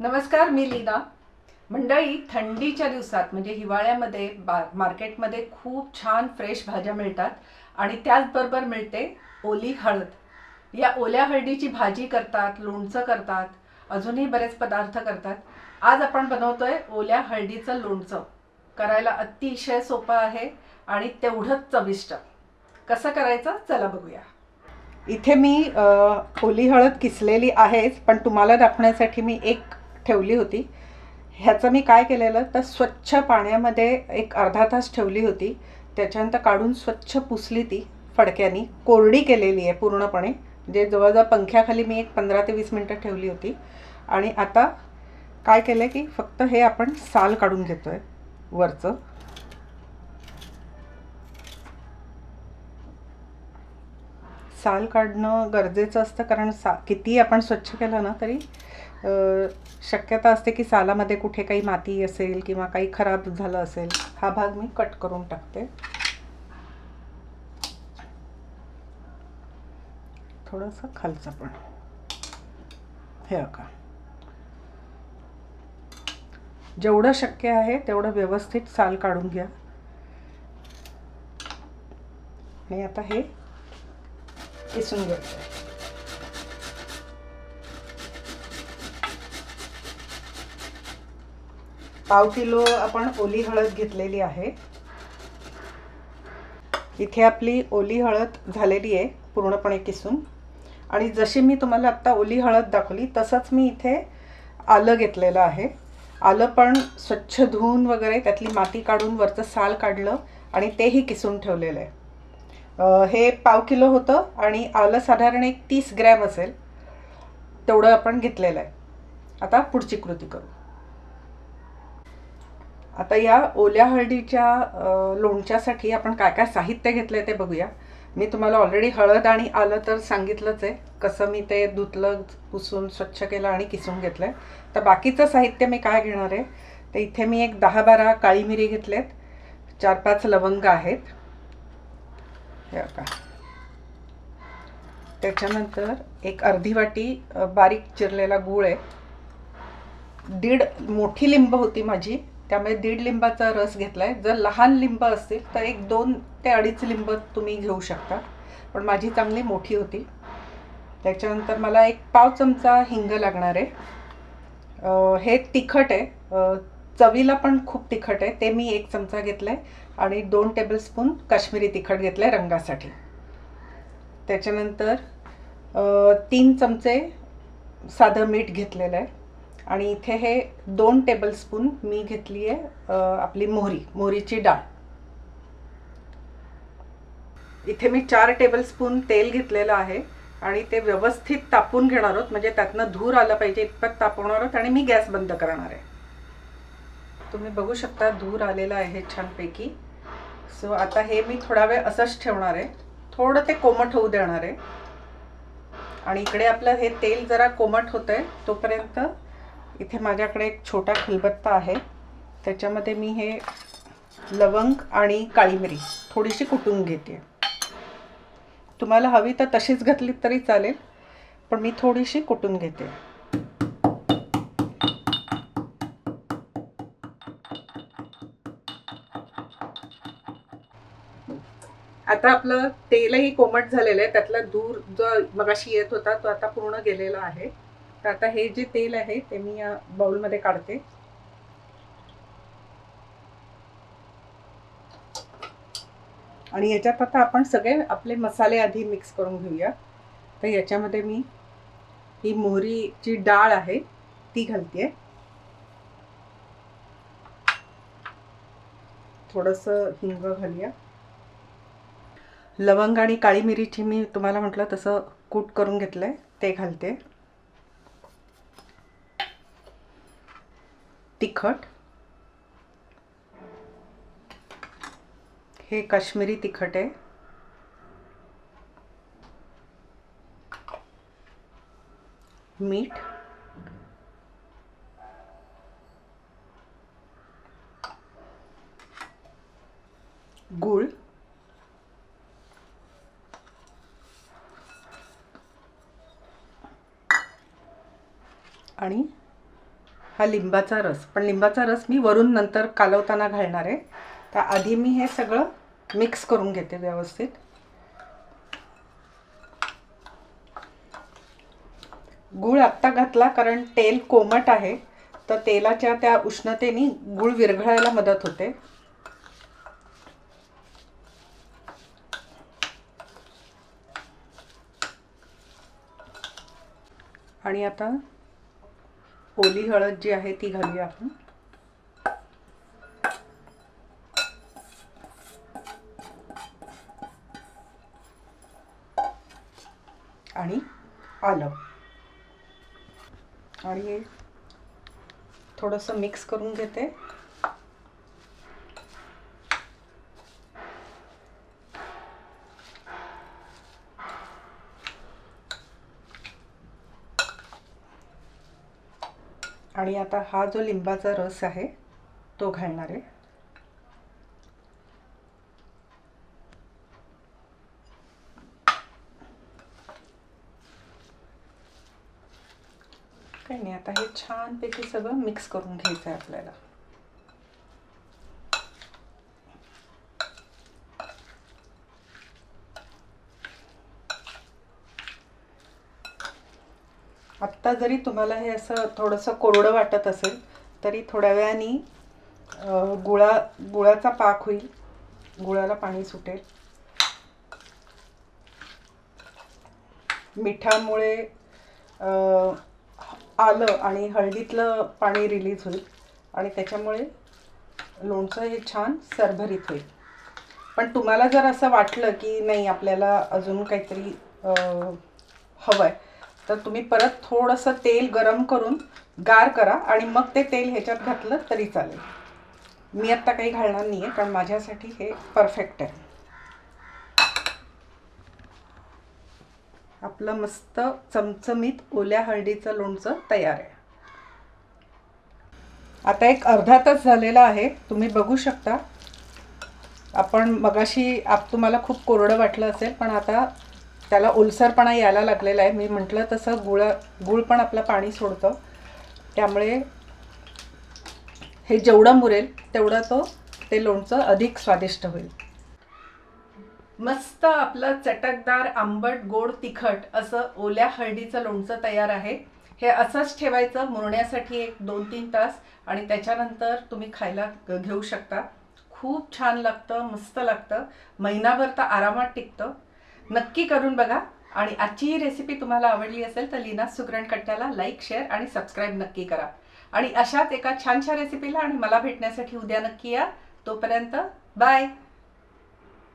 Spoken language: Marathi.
नमस्कार मी लीना. मंडळी थंडीच्या दिवसात म्हणजे हिवाळ्यामध्ये बा मार्केटमध्ये खूप छान फ्रेश भाज्या मिळतात आणि त्याचबरोबर मिळते ओली हळद. या ओल्या हळदीची भाजी करतात लोणचं करतात अजूनही बरेच पदार्थ करतात. आज आपण बनवतोय ओल्या हळदीचं लोणचं. करायला अतिशय सोपं आहे आणि तेवढंच चविष्ट. कसं करायचं? चला बघूया. इथे मी ओली हळद किसलेली आहेच पण तुम्हाला दाखवण्यासाठी मी एक ठेवली होती. ह्याचं मी काय केलेलं तर स्वच्छ पाण्यामध्ये एक अर्धा तास ठेवली होती. त्याच्यानंतर काढून स्वच्छ पुसली ती फडक्यानी. कोरडी केलेली आहे पूर्णपणे. जे जवळजवळ पंख्याखाली मी एक पंधरा ते वीस मिनटं ठेवली होती. आणि आता काय केलं की फक्त हे आपण साल काढून घेतो आहे वरचं. साल काढणं गरजेचं असतं कारण सा किती आपण स्वच्छ केलं ना तरी शक्यता असते की सालामध्ये कुठे काही माती असेल किंवा काही खराब झालं असेल हा भाग मी कट करून टाकते. थोडंसं खालचं पण. हे का जेवढं शक्य आहे तेवढं व्यवस्थित साल काढून घ्या. आणि आता हे किसून घेतो पाव किलो आपण ओली हळद घेतलेली आहे. इथे आपली ओली हळद झालेली आहे पूर्णपणे किसून. आणि जशी मी तुम्हाला आत्ता ओली हळद दाखवली तसंच मी इथे आलं घेतलेलं आहे. आलं पण स्वच्छ धुवून वगैरे त्यातली माती काढून वरचं साल काढलं आणि तेही किसून ठेवलेलं आहे. हे पाव किलो होतं आणि आलं साधारण एक तीस ग्रॅम असेल. तेवढं आपण घेतलेलं आहे. आता पुढची कृती करू. आता या ओल्या हळदीच्या लोणच्यासाठी आपण काय काय साहित्य घेतलं आहे ते बघूया. मी तुम्हाला ऑलरेडी हळद आणि आलं तर सांगितलंच आहे. कसं मी ते धुतलं पुसून स्वच्छ केलं आणि किसून घेतलं आहे तर बाकीचं साहित्य मी काय घेणार आहे? तर इथे मी एक दहा बारा काळी मिरी घेतलेत. चार पाच लवंग आहेत. हे त्याच्यानंतर एक अर्धी वाटी बारीक चिरलेला गूळ आहे. दीड मोठी लिंब होती माझी. त्यामुळे दीड लिंबाचा रस घेतला आहे जर लहान लिंब असतील तर एक दोन ते अडीच लिंब तुम्ही घेऊ शकता. पण माझी चांगली मोठी होती. त्याच्यानंतर मला एक पाव चमचा हिंग लागणार आहे. हे तिखट आहे. चवीला पण खूप तिखट आहे. ते मी एक चमचा घेतला आहे आणि दोन टेबलस्पून काश्मीरी तिखट घेतलं आहे रंगासाठी. त्याच्यानंतर तीन चमचे साधं मीठ घेतलेलं आहे. आणि इथे हे दोन टेबलस्पून मी घेतली आहे आपली मोहरी मोहरीची डाळ. इथे मी चार टेबलस्पून तेल घेतलेलं आहे आणि ते व्यवस्थित तापून घेणार आहोत. म्हणजे त्यातनं धूर आला पाहिजे इतपत तापवणार आहोत आणि मी गॅस बंद करणार आहे. तुम्ही बघू शकता धूर आलेला आहे छानपैकी. सो आता हे मी थोडा वेळ असंच ठेवणार आहे. थोडं ते कोमट होऊ देणार आहे. आणि इकडे आपलं हे तेल जरा कोमट होतं आहे तोपर्यंत इथे माझ्याकडे एक छोटा खलबत्ता आहे. त्याच्यामध्ये मी हे लवंग आणि काळी मिरी थोडीशी कुटून घेते. तुम्हाला हवी तर तशीच घातली तरी चालेल पण मी थोडीशी कुटून घेते. आता आपलं तेलही कोमट झालेलं आहे. त्यातला धूर जो मगाशी येत होता तो आता पूर्ण गेलेला आहे. तर आता हे जे तेल आहे ते मी या बाउलमध्ये काढते. आणि याच्यात आता आपण सगळे आपले मसाले आधी मिक्स करून घेऊया. तर याच्यामध्ये मी ही मोहरीची डाळ आहे ती घालते थोडंसं हिंग घालूया. लवंग आणि काळी मिरीची मी तुम्हाला म्हटलं तसं कूट करून घेतलंय ते घालते. तिखट. हे काश्मीरी तिखट आहे. मीठ. गूळ. आणि हा लिंबाचा रस. पण लिंबाचा रस मी वरून नंतर कालवताना घालणार आहे. तर आधी मी हे सगळं मिक्स करून घेते व्यवस्थित. गूळ आत्ता घातला कारण तेल कोमट आहे. तर तेलाच्या त्या उष्णतेने गूळ विरघळायला मदत होते. आणि आता ओली हळद जी आहे ती घालूया आपण. आणि आलं. आणि थोडंसं मिक्स करून घेते. आणि आता हा जो लिंबाचा रस आहे तो घालणार आहे. काही नाही आता हे छानपैकी सगळं मिक्स करून घ्यायचं आहे आपल्याला. आत्ता जरी तुम्हाला हे असं थोडंसं कोरडं वाटत असेल तरी थोड्या वेळाने गुळा गुळाचा पाक होईल. गुळाला पाणी सुटेल. मिठामुळे आलं आणि हळदीतलं पाणी रिलीज होईल आणि त्याच्यामुळे लोणचं हे छान सरभरीत होईल. पण तुम्हाला जर असं वाटलं की नाही आपल्याला अजून काहीतरी हवं आहे तर तुम्ही परत थोडंसं तेल गरम करून गार करा आणि मग ते तेल ह्याच्यात घातलं तरी चालेल. मी आत्ता काही घालणार नाही आहे कारण माझ्यासाठी हे परफेक्ट आहे. आपलं मस्त चमचमीत ओल्या हळदीचं लोणचं तयार आहे. आता एक अर्धा तास झालेला आहे तुम्ही बघू शकता. आपण मगाशी आप तुम्हाला खूप कोरडं वाटलं असेल पण आता त्याला ओलसरपणा यायला लागलेला आहे. मी म्हटलं तसं गुळ गुळ पण आपलं पाणी सोडतं. त्यामुळे हे जेवढं मुरेल तेवढं तो ते लोणचं अधिक स्वादिष्ट होईल. मस्त आपलं चटकदार आंबट गोड तिखट असं ओल्या हळदीचं लोणचं तयार आहे. हे असंच ठेवायचं मुरण्यासाठी एक दोन तीन तास आणि त्याच्यानंतर तुम्ही खायला घेऊ शकता. खूप छान लागतं मस्त लागतं. महिनाभर तर आरामात टिकतं. नक्की करून बघा. आणि आजची ही रेसिपी तुम्हाला आवडली असेल तर लीना सुगरण कट्ट्याला लाईक शेअर आणि सबस्क्राईब नक्की करा. आणि अशाच एका छानशा रेसिपीला आणि मला भेटण्यासाठी उद्या नक्की या. तोपर्यंत बाय